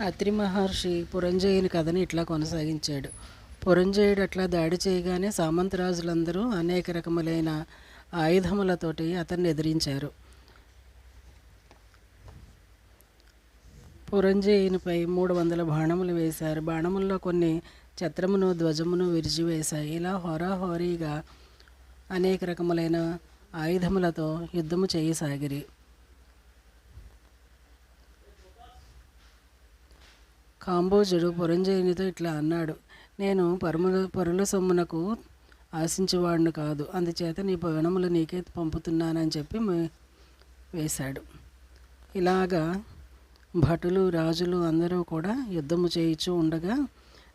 అత్రి మహర్షి పురంజయుని కథని ఇట్లా కొనసాగించాడు. పురంజయుడు అట్లా దాడి చేయగానే సామంతరాజులందరూ అనేక రకములైన ఆయుధములతోటి అతన్ని ఎదిరించారు. పురంజయునిపై మూడు వందల బాణములు వేశారు. బాణముల్లో కొన్ని ఛత్రమును ధ్వజమును విరిచివేశాయి. ఇలా హోరాహోరీగా అనేక రకములైన ఆయుధములతో యుద్ధము చేయసాగిరి. కాంబోజుడు పురంజయునితో ఇట్లా అన్నాడు. నేను పరముల పరుల సొమ్మునకు ఆశించేవాడిని కాదు. అందుచేత నీ పవనములు నీకే పంపుతున్నానని చెప్పి వేశాడు. ఇలాగా భటులు రాజులు అందరూ కూడా యుద్ధము చేయించు ఉండగా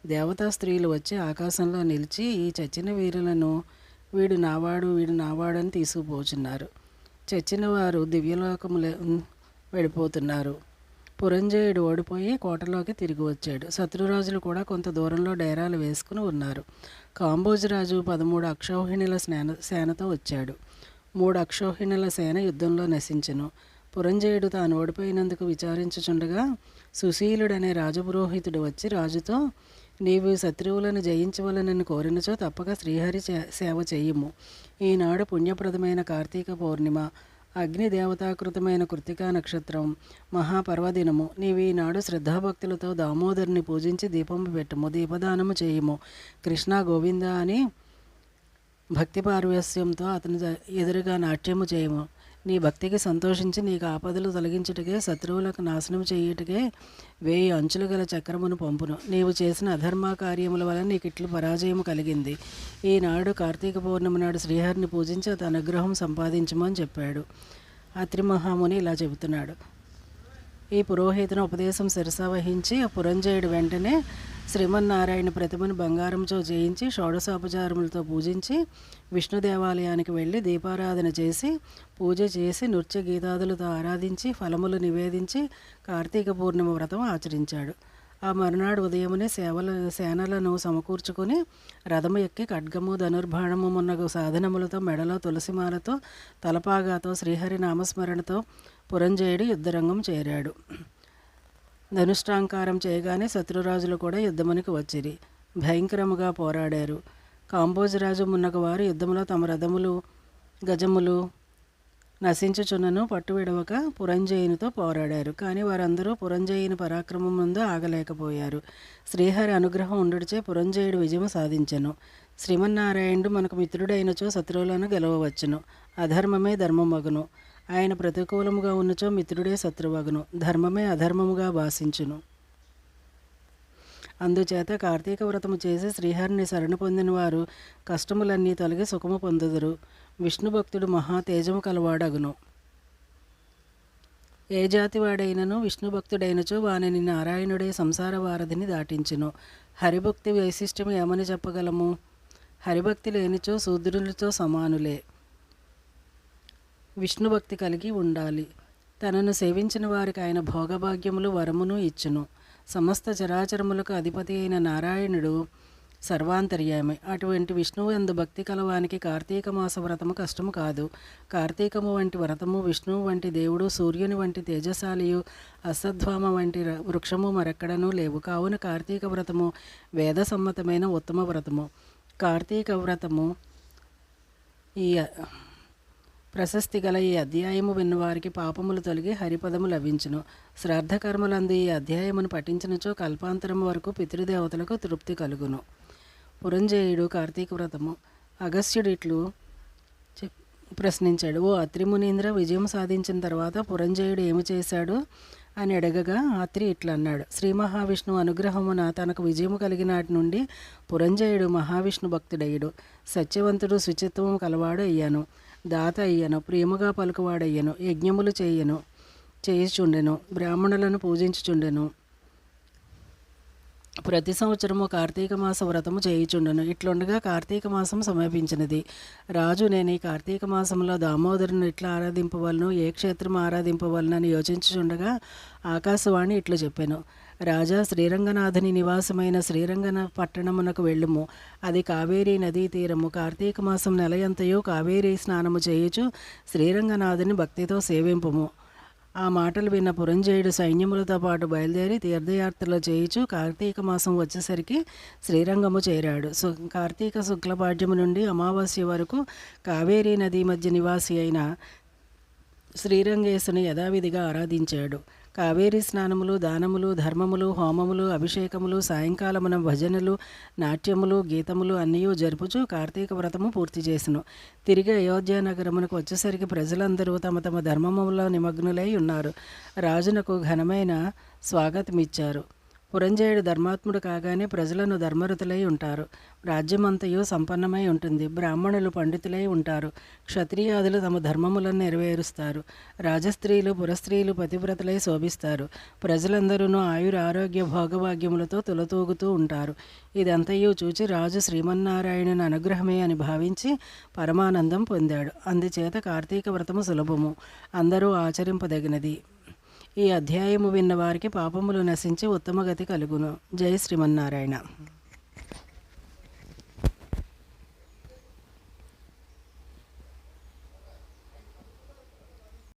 దేవతా స్త్రీలు వచ్చి ఆకాశంలో నిలిచి ఈ చచ్చిన వీరులను వీడు నావాడు వీడు నావాడని తీసుకుపోచున్నారు. చచ్చిన వారు దివ్యలోకములు వెళ్ళిపోతున్నారు. పురంజయుడు ఓడిపోయి కోటలోకి తిరిగి వచ్చాడు. శత్రురాజులు కూడా కొంత దూరంలో డేరాలు వేసుకుని ఉన్నారు. కాంబోజరాజు పదమూడు అక్షౌహిణుల సేన సేనతో వచ్చాడు. మూడు అక్షౌహిణుల సేన యుద్ధంలో నశించెను. పురంజయుడు తాను ఓడిపోయినందుకు విచారించుచుండగా సుశీలుడనే రాజపురోహితుడు వచ్చి రాజుతో నీవు శత్రువులను జయించవలనని కోరినచో తప్పక శ్రీహరి సేవ చేయుము. ఈనాడు పుణ్యప్రదమైన కార్తీక పౌర్ణిమ అగ్ని దేవతాకృతమైన కృతికా నక్షత్రం మహాపర్వదినము. నీవు ఈనాడు శ్రద్ధాభక్తులతో దామోదరుని పూజించి దీపము పెట్టుము దీపదానము చేయము. కృష్ణ గోవింద అని భక్తి పార్వస్యంతో అతని ఎదురుగా నాట్యము చేయము. నీ భక్తికి సంతోషించి నీకు ఆపదలు తొలగించుటకే శత్రువులకు నాశనం చేయుటకే వేయి అంచులు గల చక్రమును పంపును. నీవు చేసిన అధర్మ కార్యముల వలన నీకు ఇట్లు పరాజయం కలిగింది. ఈనాడు కార్తీక పౌర్ణమి నాడు శ్రీహరిని పూజించి అతని అనుగ్రహం సంపాదించమని చెప్పాడు. అత్రి మహాముని ఇలా చెబుతున్నాడు. ఈ పురోహితుని ఉపదేశం శిరస వహించి పురంజయుడు వెంటనే శ్రీమన్నారాయణ ప్రతిమను బంగారంతో చేయించి షోడశోపచారములతో పూజించి విష్ణు దేవాలయానికి వెళ్ళి దీపారాధన చేసి పూజ చేసి నృత్య గీతాదులతో ఆరాధించి ఫలములు నివేదించి కార్తీక పూర్ణిమ వ్రతం ఆచరించాడు. ఆ మరునాడు ఉదయమునే సేవల సేనలను సమకూర్చుకొని రథము ఎక్కి ఖడ్గము ధనుర్బాణము మున్నగు సాధనములతో మెడలో తులసిమాలతో తలపాగాతో శ్రీహరి నామస్మరణతో పురంజయుడు యుద్ధరంగం చేరాడు. ధనుష్టాంకారం చేయగానే శత్రురాజులు కూడా యుద్ధమునికి వచ్చిరి. భయంకరముగా పోరాడారు. కాంబోజరాజు మున్నగు వారు యుద్ధములో తమ రథములు గజములు నశించుచున్నను పట్టు విడవక పురంజయునితో పోరాడారు. కానీ వారందరూ పురంజయుని పరాక్రమం ముందు ఆగలేకపోయారు. శ్రీహరి అనుగ్రహం ఉండుడిచే పురంజయుడు విజయం సాధించెను. శ్రీమన్నారాయణుడు మనకు మిత్రుడైనచో శత్రువులను గెలవవచ్చును. అధర్మమే ధర్మమగును. ఆయన ప్రతికూలముగా ఉన్నచో మిత్రుడే శత్రువగును. ధర్మమే అధర్మముగా భాషించును. అందుచేత కార్తీక వ్రతము చేసి శ్రీహరిని శరణ పొందిన వారు కష్టములన్నీ తొలగి సుఖము పొందుదురు. విష్ణు భక్తుడు మహా తేజము కలవాడగును. ఏ జాతి వాడైనను విష్ణు భక్తుడైనచో వానిని నారాయణుడే సంసార వారధిని దాటించును. హరిభక్తి వైశిష్టము ఏమని చెప్పగలము? హరిభక్తి లేనిచో శూద్రులతో సమానులే. విష్ణుభక్తి కలిగి ఉండాలి. తనను సేవించిన వారికి ఆయన భోగభాగ్యములు వరమును ఇచ్చును. సమస్త చరాచరములకు అధిపతి అయిన నారాయణుడు సర్వాంతర్యామి. అటువంటి విష్ణువు ఎందు భక్తి కలవానికి కార్తీక మాస వ్రతము కష్టము కాదు. కార్తీకము వంటి వ్రతము విష్ణువు వంటి దేవుడు సూర్యుని వంటి తేజశాలియు అసద్వామ వంటి వృక్షము మరెక్కడనూ లేవు. కావున కార్తీక వ్రతము వేద సమ్మతమైన ఉత్తమ వ్రతము. కార్తీక వ్రతము ఈ ప్రశస్తి గల ఈ అధ్యాయము విన్నవారికి పాపములు తొలగి హరిపదము లభించును. శ్రాద్ధకర్మలందు ఈ అధ్యాయమును పఠించినచో కల్పాంతరం వరకు పితృదేవతలకు తృప్తి కలుగును. పురంజయుడు కార్తీక వ్రతము. అగస్త్యుడు ఇట్లు ప్రశ్నించాడు ఓ అత్రిమునీంద్ర విజయం సాధించిన తర్వాత పురంజయుడు ఏమి చేశాడు? అని అడగగా అత్రి ఇట్లన్నాడు శ్రీ మహావిష్ణువు అనుగ్రహమున తనకు విజయము కలిగినాటి నుండి పురంజయుడు మహావిష్ణు భక్తుడయ్యుడు. సత్యవంతుడు శుచిత్వము కలవాడు అయ్యాను. దాత అయ్యను ప్రేమగా పలుకువాడయ్యను యజ్ఞములు చేయను చేయుచుండెను బ్రాహ్మణులను పూజించుచుండెను. ప్రతి సంవత్సరము కార్తీక మాస వ్రతము చేయుచుండెను. ఇట్లుండగా కార్తీక మాసం సమీపించినది రాజు నేను ఈ కార్తీక మాసంలో దామోదరుని ఇట్లా ఆరాధింపవలను ఏ క్షేత్రం ఆరాధింపవలను అని యోచించుచుండగా ఆకాశవాణి ఇట్లు చెప్పాను. రాజా శ్రీరంగనాథుని నివాసమైన శ్రీరంగన పట్టణమునకు వెళ్ళుము. అది కావేరీ నదీ తీరము. కార్తీక మాసం నెలయంతయు కావేరీ స్నానము చేయుచు శ్రీరంగనాథుని భక్తితో సేవింపుము. ఆ మాటలు విన్న పురంజయుడు సైన్యములతో పాటు బయలుదేరి తీర్థయాత్రలు చేయుచు కార్తీక మాసం వచ్చేసరికి శ్రీరంగము చేరాడు. సు కార్తీక శుక్లపాడ్యము నుండి అమావాస్య వరకు కావేరీ నదీ మధ్య నివాసి అయిన శ్రీరంగేశుని యథావిధిగా ఆరాధించాడు. కావేరీ స్నానములు దానములు ధర్మములు హోమములు అభిషేకములు సాయంకాలమున భజనలు నాట్యములు గీతములు అన్నీ జరుపుచూ కార్తీక వ్రతము పూర్తి చేసెను. తిరిగి అయోధ్య నగరమునకు వచ్చేసరికి ప్రజలందరూ తమ తమ ధర్మములో నిమగ్నులై ఉన్నారు. రాజునకు ఘనమైన స్వాగతమిచ్చారు. పురంజయుడు ధర్మాత్ముడు కాగానే ప్రజలను ధర్మరతులై ఉంటారు. రాజ్యమంతయు సంపన్నమై ఉంటుంది. బ్రాహ్మణులు పండితులై ఉంటారు. క్షత్రియాదులు తమ ధర్మములను నెరవేరుస్తారు. రాజస్త్రీలు పురస్త్రీలు పతివ్రతలై శోభిస్తారు. ప్రజలందరూ ఆయుర ఆరోగ్య భోగభాగ్యములతో తులతూగుతూ ఉంటారు. ఇదంతయు చూచి రాజు శ్రీమన్నారాయణుని అనుగ్రహమే అని భావించి పరమానందం పొందాడు. అందుచేత కార్తీక వ్రతము సులభము. అందరూ ఆచరింపదగినది. ఈ అధ్యాయము విన్న వారికి పాపములు నశించి ఉత్తమగతి కలుగును. జై శ్రీమన్నారాయణ.